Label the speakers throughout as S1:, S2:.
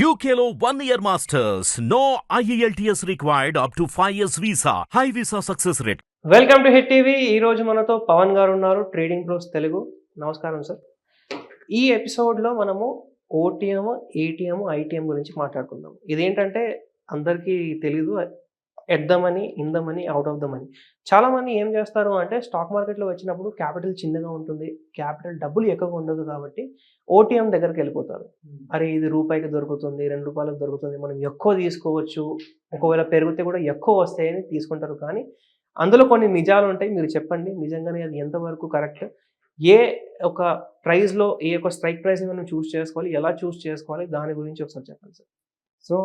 S1: యూకేలో one year masters no E IELTS required up to 5 years visa. High visa success rate.
S2: Welcome to Hit TV ఈ రోజు మనతో పవన్ గారు ఉన్నారు trading pros Telugu. నమస్కారం సార్. ఈ ఎపిసోడ్లో మనము ఓటీఎం ఏటీఎం ఐటీఎం గురించి మాట్లాడుకుందాం. ఇదేంటంటే అందరికీ తెలీదు. At the money in the money out of the money చాలా మంది ఏం చేస్తారు అంటే స్టాక్ మార్కెట్లో వచ్చినప్పుడు క్యాపిటల్ చిన్నగా ఉంటుంది. క్యాపిటల్ డబ్బులు ఎక్కువగా ఉండదు కాబట్టి ఓటీఎం దగ్గరికి వెళ్ళిపోతారు. అరే ఇది రూపాయికి దొరుకుతుంది రెండు రూపాయలకు దొరుకుతుంది మనం ఎక్కువ తీసుకోవచ్చు. ఒకవేళ పెరిగితే కూడా ఎక్కువ వస్తాయని తీసుకుంటారు. కానీ అందులో కొన్ని నిజాలు ఉంటాయి. మీరు చెప్పండి. నిజంగానే అది ఎంతవరకు కరెక్ట్ ఏ ఒక ప్రైస్లో ఏ ఒక స్ట్రైక్ ప్రైస్ని మనం చూస్ చేసుకోవాలి? ఎలా చూస్ చేసుకోవాలి? దాని గురించి ఒకసారి చెప్పండి సార్
S3: సో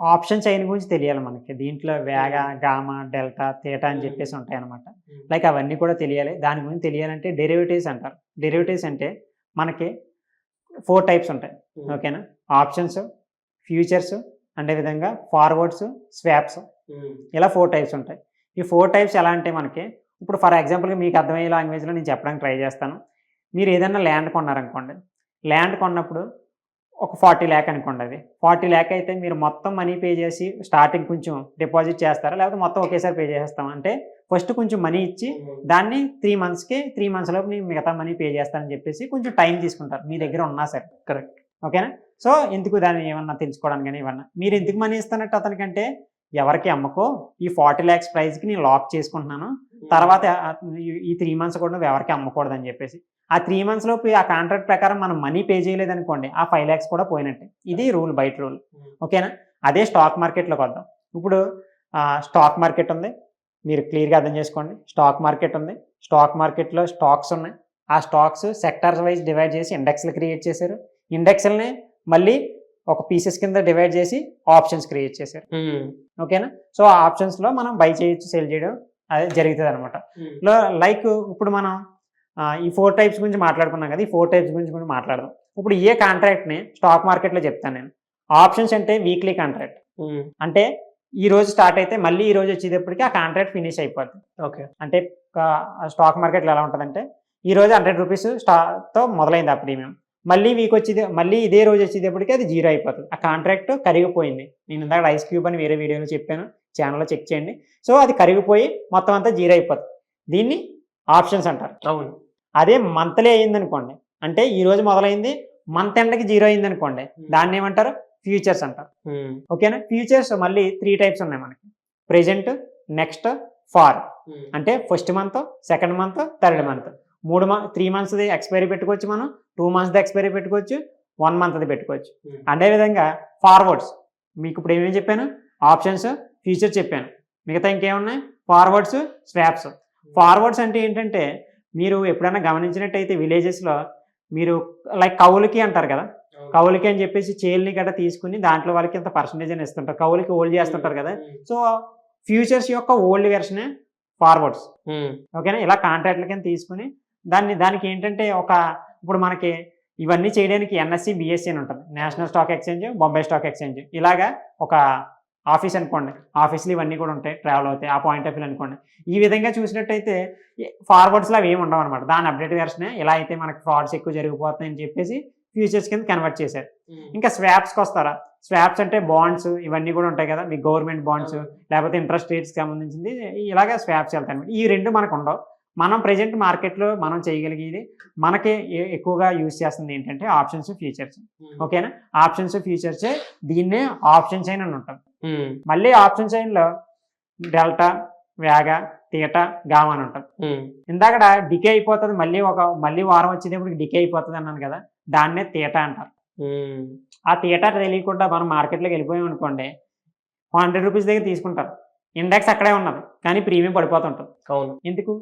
S3: ఆప్షన్ చైన్ గురించి తెలియాలి మనకి. దీంట్లో వేగ గామా డెల్టా తేటా అని చెప్పేసి ఉంటాయి అనమాట లైక్ అవన్నీ కూడా తెలియాలి. దాని గురించి తెలియాలంటే డెరివేటివ్స్ అంటారు. డెరివేటివ్స్ అంటే మనకి ఫోర్ టైప్స్ ఉంటాయి. ఓకేనా ఆప్షన్స్ ఫ్యూచర్స్ అదే విధంగా ఫార్వర్డ్స్ స్వాప్స్ ఇలా ఫోర్ టైప్స్ ఉంటాయి. ఈ ఫోర్ టైప్స్ ఎలా అంటే మనకి ఇప్పుడు ఫర్ ఎగ్జాంపుల్గా మీకు అర్థమయ్యే లాంగ్వేజ్లో నేను చెప్పడానికి ట్రై చేస్తాను. మీరు ఏదైనా ల్యాండ్ కొన్నారనుకోండి. ల్యాండ్ కొన్నప్పుడు ఒక ఫార్టీ ల్యాక్ అనుకోండి అది ఫార్టీ ల్యాక్ అయితే మీరు మొత్తం మనీ పే చేసి స్టార్టింగ్ కొంచెం డిపాజిట్ చేస్తారా? లేకపోతే మొత్తం ఒకేసారి పే చేస్తాం అంటే ఫస్ట్ కొంచెం మనీ ఇచ్చి దాన్ని త్రీ మంత్స్కి త్రీ మంత్స్ లోపు నేను మిగతా మనీ పే చేస్తానని చెప్పేసి కొంచెం టైం తీసుకుంటారు. మీ దగ్గర ఉన్నా సరే.
S2: కరెక్ట్.
S3: ఓకేనా? సో ఎందుకు దాన్ని ఏమన్నా తెలుసుకోవడానికి కానీ ఇవన్నా మీరు ఎందుకు మనీ ఇస్తానట్టు అతనికంటే? ఎవరికి అమ్మకో? ఈ ఫార్టీ ల్యాక్స్ ప్రైస్కి నేను లాక్ చేసుకుంటున్నాను. తర్వాత ఈ- త్రీ మంత్స్ కూడా నువ్వు ఎవరికి అమ్మకూడదు అని చెప్పేసి. ఆ త్రీ మంత్స్ లోపు ఆ కాంట్రాక్ట్ ప్రకారం మనం మనీ పే చేయలేదు అనుకోండి ఆ ఫైవ్ ల్యాక్స్ కూడా పోయినట్టే. ఇది రూల్ బయట రూల్ ఓకేనా? అదే స్టాక్ మార్కెట్లోకి వద్దాం. ఇప్పుడు స్టాక్ మార్కెట్ ఉంది. మీరు క్లియర్గా అర్థం చేసుకోండి. స్టాక్ మార్కెట్ ఉంది. స్టాక్ మార్కెట్లో స్టాక్స్ ఉన్నాయి. ఆ స్టాక్స్ సెక్టార్స్ వైజ్ డివైడ్ చేసి ఇండెక్స్లు క్రియేట్ చేశారు. ఇండెక్స్లని మళ్ళీ ఒక పీసెస్ కింద డివైడ్ చేసి ఆప్షన్స్ క్రియేట్ చేశారు. ఓకేనా? సో ఆ ఆప్షన్స్లో మనం బై చేయొచ్చు సెల్ చేయడం. అది జరుగుతుంది అనమాట లైక్ ఇప్పుడు మనం ఈ ఫోర్ టైప్స్ గురించి మాట్లాడుకున్నాం కదా ఈ ఫోర్ టైప్స్ గురించి కూడా మాట్లాడదాం. ఇప్పుడు ఏ కాంట్రాక్ట్ని స్టాక్ మార్కెట్లో చెప్తాను నేను. ఆప్షన్స్ అంటే వీక్లీ కాంట్రాక్ట్. అంటే ఈ రోజు స్టార్ట్ అయితే మళ్ళీ ఈ రోజు వచ్చేటప్పటికి ఆ కాంట్రాక్ట్ ఫినిష్ అయిపోద్ది.
S2: ఓకే.
S3: అంటే స్టాక్ మార్కెట్లో ఎలా ఉంటుందంటే ఈ రోజు హండ్రెడ్ రూపీస్ స్టాక్తో మొదలైంది ఆ ప్రీమియం. మళ్ళీ వీక్ వచ్చేది మళ్ళీ ఇదే రోజు వచ్చేటప్పటికి అది జీరో అయిపోతుంది ఆ కాంట్రాక్ట్ కరిగిపోయింది. నేను ఇందాక ఐస్ క్యూబ్ అని వేరే వీడియోలో చెప్పాను. ఛానల్లో చెక్ చేయండి. సో అది కరిగిపోయి మొత్తం అంతా జీరో అయిపోతుంది దీన్ని ఆప్షన్స్ అంటారు.
S2: అవును.
S3: అదే మంత్లీ అయ్యింది అనుకోండి అంటే ఈ రోజు మొదలైంది మంత్ ఎండ్కి జీరో అయింది అనుకోండి దాన్ని ఏమంటారు? ఫ్యూచర్స్ అంటారు. ఓకేనా ఫ్యూచర్స్ మళ్ళీ త్రీ టైప్స్ ఉన్నాయి మనకి. ప్రెజెంట్ నెక్స్ట్ ఫార్ అంటే first month second month third month మూడు మంత్ త్రీ మంత్స్ది ఎక్స్పైరీ పెట్టుకోవచ్చు మనం టూ మంత్స్ది ఎక్స్పైరీ పెట్టుకోవచ్చు వన్ మంత్ది పెట్టుకోవచ్చు. అదేవిధంగా ఫార్వర్డ్స్ మీకు ఇప్పుడు ఏమేమి చెప్పాను? ఆప్షన్స్ ఫ్యూచర్ చెప్పాను. మిగతా ఇంకేమున్నాయి? ఫార్వర్డ్స్ స్వాప్స్ ఫార్వర్డ్స్ అంటే ఏంటంటే మీరు ఎప్పుడైనా గమనించినట్టయితే విలేజెస్లో మీరు లైక్ కౌలుకి అంటారు కదా? కౌలుకి అని చెప్పేసి చేల్ని గట్రా తీసుకుని దాంట్లో వాళ్ళకి ఇంత పర్సంటేజ్ అని ఇస్తుంటారు? కౌలుకి ఓల్డ్ చేస్తుంటారు కదా? సో ఫ్యూచర్స్ యొక్క ఓల్డ్ వెర్షనే ఫార్వర్డ్స్ ఓకేనా ఇలా కాంట్రాక్ట్ల కింద తీసుకుని దాన్ని దానికి ఏంటంటే ఒక ఇప్పుడు మనకి ఇవన్నీ చేయడానికి ఎన్ఎస్సి బిఎస్సి అని ఉంటుంది. National stock exchange Bombay stock exchange ఇలాగా ఒక ఆఫీస్ అనుకోండి ఆఫీస్లో ఇవన్నీ కూడా ఉంటాయి ట్రావెల్ అవుతాయి ఆ పాయింట్ ఆఫ్ వ్యూ అనుకోండి. ఈ విధంగా చూసినట్టయితే ఫార్వర్డ్స్లో అవి ఏమి ఉండవు అనమాట దాని అప్డేట్ వెర్షనే ఇలా అయితే మనకి ఫ్రాడ్స్ ఎక్కువ జరిగిపోతున్నాయి అని చెప్పేసి ఫ్యూచర్స్ కింద కన్వర్ట్ చేశారు. ఇంకా స్వాప్స్కి వస్తారా? స్వాప్స్ అంటే బాండ్స్ ఇవన్నీ కూడా ఉంటాయి కదా మీ గవర్నమెంట్ బాండ్స్ లేకపోతే ఇంట్రెస్ట్ రేట్స్ సంబంధించింది ఇలాగే స్వాప్స్ వెళ్తాయి. ఈ రెండు మనకు ఉండవు. మనం ప్రజెంట్ మార్కెట్లో మనం చేయగలిగేది మనకి ఎక్కువగా యూజ్ చేస్తుంది ఏంటంటే ఆప్షన్స్ ఫ్యూచర్స్ ఓకేనా ఆప్షన్స్ ఫ్యూచర్స్ దీన్నే ఆప్షన్ చైన్ అని ఉంటాం మళ్ళీ ఆప్షన్ చైన్లో డెల్టా వేగ తీట గామా అని ఉంటాం ఇందాక డికే అయిపోతుంది మళ్ళీ ఒక మళ్ళీ వారం వచ్చేటప్పుడు డికే అయిపోతుంది అన్నాను కదా దాన్నే తీట అంటారు. ఆ థియేటర్ తెలియకుండా మనం మార్కెట్లోకి వెళ్ళిపోయాం అనుకోండి హండ్రెడ్ రూపీస్ దగ్గర తీసుకుంటారు. ఇండెక్స్ అక్కడే ఉన్నది కానీ ప్రీమియం పడిపోతుంటుంది.
S2: అవును.
S3: ఎందుకు?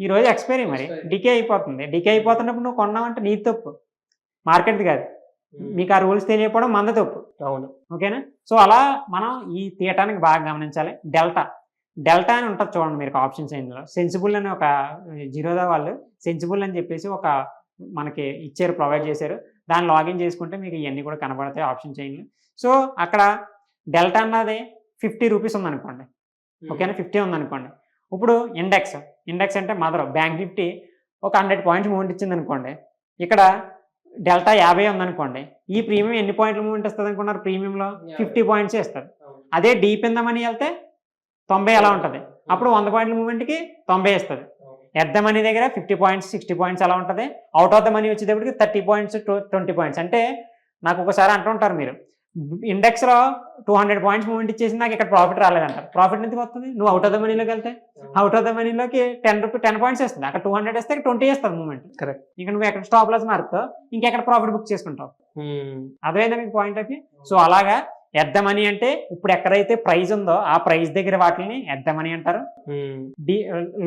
S3: ఈ రోజు ఎక్స్పైరీ మరి. డికే అయిపోతుంది. డికే అయిపోతున్నప్పుడు నువ్వు కొన్నావంటే నీ తప్పు. మార్కెట్ కాదు. మీకు ఆ రూల్స్ తెలియకపోవడం మంద తప్పు.
S2: అవును.
S3: ఓకేనా సో అలా మనం ఈ థియేటానికి బాగా గమనించాలి. డెల్టా డెల్టా అని ఉంటుంది చూడండి మీరు ఆప్షన్స్ ఇందులో. సెన్సిబుల్ అని ఒక జీరోదా వాళ్ళు సెన్సిబుల్ అని చెప్పేసి ఒక మనకి ఇచ్చారు ప్రొవైడ్ చేశారు. దాన్ని లాగిన్ చేసుకుంటే మీకు ఇవన్నీ కూడా కనబడతాయి ఆప్షన్ చైన్లు సో అక్కడ డెల్టా అన్నది ఫిఫ్టీ రూపీస్ ఉందనుకోండి. ఓకేనా ఫిఫ్టీ ఉందనుకోండి. ఇప్పుడు ఇండెక్స్ ఇండెక్స్ అంటే మదర్ బ్యాంక్ నిఫ్టీ ఒక హండ్రెడ్ పాయింట్స్ మూమెంట్ ఇచ్చింది అనుకోండి ఇక్కడ డెల్టా యాభై ఉందనుకోండి ఈ ప్రీమియం ఎన్ని పాయింట్ల మూమెంట్ ఇస్తుంది అనుకున్నారు ప్రీమియంలో. ఫిఫ్టీ పాయింట్స్ ఇస్తుంది అదే డీప్ ఇందమని వెళ్తే తొంభై అలా ఉంటుంది. అప్పుడు వంద పాయింట్ల మూమెంట్కి తొంభై ఇస్తుంది. ఎట్ ద మనీ దగ్గర ఫిఫ్టీ పాయింట్స్ సిక్స్టీ పాయింట్స్ అలా ఉంటుంది. అవుట్ ఆఫ్ ద మనీ వచ్చేటప్పటికి థర్టీ పాయింట్స్ ట్వంటీ పాయింట్స్ అంటే నాకు ఒకసారి అంటుంటారు మీరు ఇండెక్స్లో టూ హండ్రెడ్ పాయింట్స్ మూమెంట్ ఇచ్చేసి నాకు ఇక్కడ ప్రాఫిట్ రాలేదంటారు ప్రాఫిట్ ఎందుకు వస్తుంది? నువ్వు అవుట్ ఆఫ్ ద మనీలోకి వెళ్తే. అవుట్ ఆఫ్ ద మనీలోకి టెన్ రూపీ టెన్ పాయింట్స్ ఇస్తుంది అక్కడ టూ హండ్రెడ్ ఇస్తే ట్వంటీ ఇస్తుంది మూమెంట్
S2: Correct.
S3: ఇంకా నువ్వు ఎక్కడ స్టాప్ లాస్ మారుతావు ఇంకెక్కడ ప్రాఫిట్ బుక్ చేసుకుంటావు? అదేనా మీకు పాయింట్ ఆఫ్ వ్యూ సో అలాగా ఎట్ ద మనీ అంటే ఇప్పుడు ఎక్కడైతే ప్రైస్ ఉందో ఆ ప్రైస్ దగ్గర వాటిని ఎట్ ద మనీ అంటారు. డీ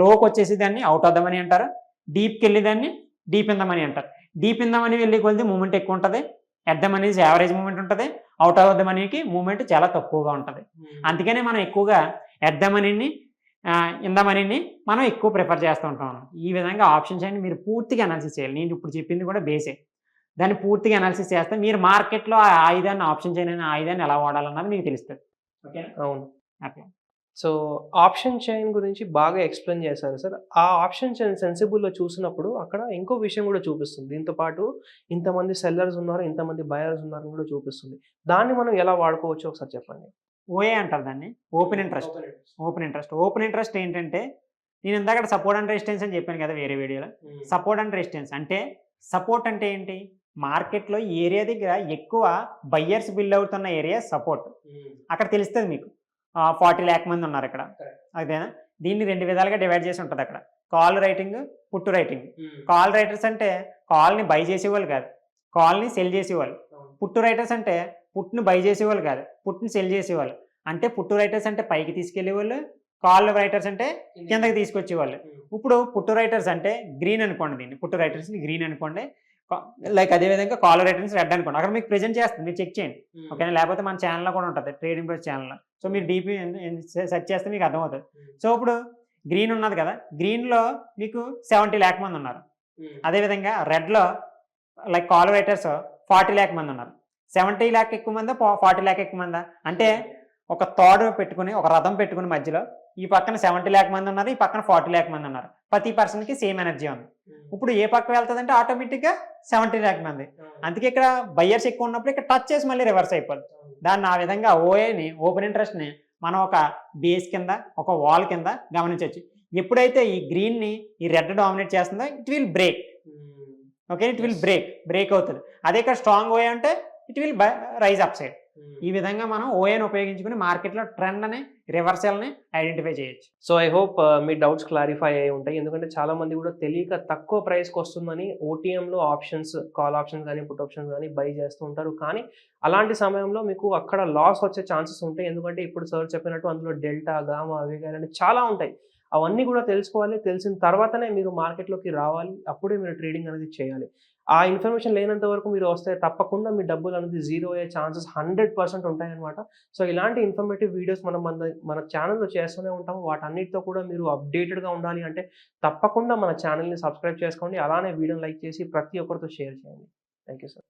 S3: లోకి వచ్చేసి దాన్ని అవుట్ ఆఫ్ ద మనీ అంటారు. డీప్కి వెళ్ళి దాన్ని డీప్ ఇన్ ద మనీ అంటారు. డీప్ ఇన్ ద మనీ వెళ్ళి కొలిది మూమెంట్ ఎక్కువ ఉంటుంది. At the money average moment ఉంటుంది. అవుట్ ఆఫ్ ద మనీకి మూమెంట్ చాలా తక్కువగా ఉంటుంది. అందుకనే మనం ఎక్కువగా ఎట్ ద మనీని ఇన్ ద మనీని మనం ఎక్కువ ప్రిఫర్ చేస్తూ ఉంటాం. ఈ విధంగా ఆప్షన్స్ అన్ని మీరు పూర్తిగా అనాలిసిస్ చేయాలి. నేను ఇప్పుడు చెప్పింది కూడా బేసే దాన్ని పూర్తిగా అనాలిసిస్ చేస్తే మీరు మార్కెట్లో ఆ ఆయుధాన్ని ఆప్షన్ చేయని ఆయుధాన్ని ఎలా వాడాలన్నది మీకు తెలుస్తుంది. ఓకేనా
S2: అవును.
S3: అట్లా
S2: సో ఆప్షన్ చైన్ గురించి బాగా ఎక్స్ప్లెయిన్ చేశారు సార్. ఆ ఆప్షన్ చైన్ సెన్సిబుల్లో చూసినప్పుడు అక్కడ ఇంకో విషయం కూడా చూపిస్తుంది. దీంతో పాటు ఇంతమంది సెల్లర్స్ ఉన్నారు ఇంతమంది బయర్స్ ఉన్నారని కూడా చూపిస్తుంది. దాన్ని మనం ఎలా వాడుకోవచ్చు ఒకసారి చెప్పండి?
S3: ఓఏ అంటారు దాన్ని? Open interest. Open interest. Open interest. ఏంటంటే నేను ఇందాక సపోర్ట్ అండ్ రెసిస్టెన్స్ అని చెప్పాను కదా వేరే వీడియోలో. Support and resistance. అంటే సపోర్ట్ అంటే ఏంటి? మార్కెట్లో ఏరియా దగ్గర ఎక్కువ బయ్యర్స్ బిల్డ్ అవుతున్న ఏరియా సపోర్ట్. అక్కడ తెలుస్తుంది మీకు. ఫార్టీ ల్యాక్ మంది ఉన్నారు ఇక్కడ. అదేనా? దీన్ని రెండు విధాలుగా డివైడ్ చేసి ఉంటుంది అక్కడ. Call writing put writing. Call writers అంటే కాల్ని బై చేసేవాళ్ళు కాదు. కాల్ని సెల్ చేసేవాళ్ళు. పుట్టు రైటర్స్ అంటే పుట్టుని బై చేసేవాళ్ళు కాదు. పుట్టుని సెల్ చేసేవాళ్ళు. అంటే పుట్టు రైటర్స్ అంటే పైకి తీసుకెళ్ళేవాళ్ళు కాల్ రైటర్స్ అంటే కిందకి తీసుకొచ్చేవాళ్ళు. ఇప్పుడు పుట్టు రైటర్స్ అంటే గ్రీన్ అనుకోండి దీన్ని. పుట్టు రైటర్స్ని గ్రీన్ అనుకోండి. లైక్ అదే విధంగా కాల్ రైటర్స్ రెడ్ అనుకోండి. అక్కడ మీకు ప్రెజెంట్ చేస్తుంది మీరు చెక్ చేయండి. ఓకేనా లేకపోతే మన ఛానల్లో కూడా ఉంటుంది ట్రేడింగ్ ప్రైస్ ఛానల్లో సో మీరు డీపీ సెర్చ్ చేస్తే మీకు అర్థమవుతుంది. సో ఇప్పుడు గ్రీన్ ఉన్నది కదా? గ్రీన్లో మీకు సెవెంటీ ల్యాక్ మంది ఉన్నారు. అదేవిధంగా రెడ్లో like call writers forty lakh మంది ఉన్నారు. సెవెంటీ ల్యాక్ ఎక్కువ మందా? ఫార్టీ ల్యాక్ ఎక్కువ మందా? అంటే ఒక తాడు పెట్టుకుని ఒక రథం పెట్టుకుని మధ్యలో ఈ పక్కన సెవెంటీ ల్యాక్ మంది ఉన్నారు ఈ పక్కన ఫార్టీ ల్యాక్ మంది ఉన్నారు. ప్రతి పర్సన్కి సేమ్ ఎనర్జీ ఉంది. ఇప్పుడు ఏ పక్క వెళ్తుందంటే ఆటోమేటిక్గా సెవెంటీ ల్యాక్ మంది. అందుకే ఇక్కడ బయ్యర్స్ ఎక్కువ ఉన్నప్పుడు ఇక్కడ టచ్ చేసి మళ్ళీ రివర్స్ అయిపోద్ది. దాన్ని ఆ విధంగా ఓఏని ఓపెన్ ఇంట్రెస్ట్ని మనం ఒక బేస్ కింద ఒక వాల్ కింద గమనించవచ్చు. ఎప్పుడైతే ఈ గ్రీన్ని ఈ రెడ్ డామినేట్ చేస్తుందో it will break okay it will break break అవుతుంది. అదే ఇక్కడ స్ట్రాంగ్ ఓఏ అంటే it will rise up side ఈ విధంగా మనం ఓఏని ఉపయోగించుకుని మార్కెట్లో ట్రెండ్ అని రివర్సల్ని ఐడెంటిఫై చేయొచ్చు.
S2: సో ఐ హోప్ మీ డౌట్స్ క్లారిఫై అయి ఉంటాయి. ఎందుకంటే చాలా మంది కూడా తెలియక తక్కువ ప్రైస్కి వస్తుందని ఓటీఎంలో ఆప్షన్స్ కాల్ ఆప్షన్స్ కానీ పుట్ ఆప్షన్స్ కానీ బై చేస్తూ ఉంటారు. కానీ అలాంటి సమయంలో మీకు అక్కడ లాస్ వచ్చే ఛాన్సెస్ ఉంటాయి. ఎందుకంటే ఇప్పుడు సార్ చెప్పినట్టు అందులో డెల్టా గామా అవి కానీ చాలా ఉంటాయి. అవన్నీ కూడా తెలుసుకోవాలి. తెలిసిన తర్వాతనే మీరు మార్కెట్లోకి రావాలి. అప్పుడే మీరు ట్రేడింగ్ అనేది చేయాలి. ఆ ఇన్ఫర్మేషన్ లేనంత వరకు మీరు వస్తే తప్పకుండా మీ డబ్బులు అనేది జీరో అయ్యే ఛాన్సెస్ హండ్రెడ్ పర్సెంట్ ఉంటాయన్నమాట సో ఇలాంటి ఇన్ఫర్మేటివ్ వీడియోస్ మనం మన మన ఛానల్లో చేస్తూనే ఉంటాము. వాటన్నిటితో కూడా మీరు అప్డేటెడ్గా ఉండాలి అంటే తప్పకుండా మన ఛానల్ని సబ్స్క్రైబ్ చేసుకోండి. అలానే వీడియోని లైక్ చేసి ప్రతి ఒక్కరితో షేర్ చేయండి. Thank you sir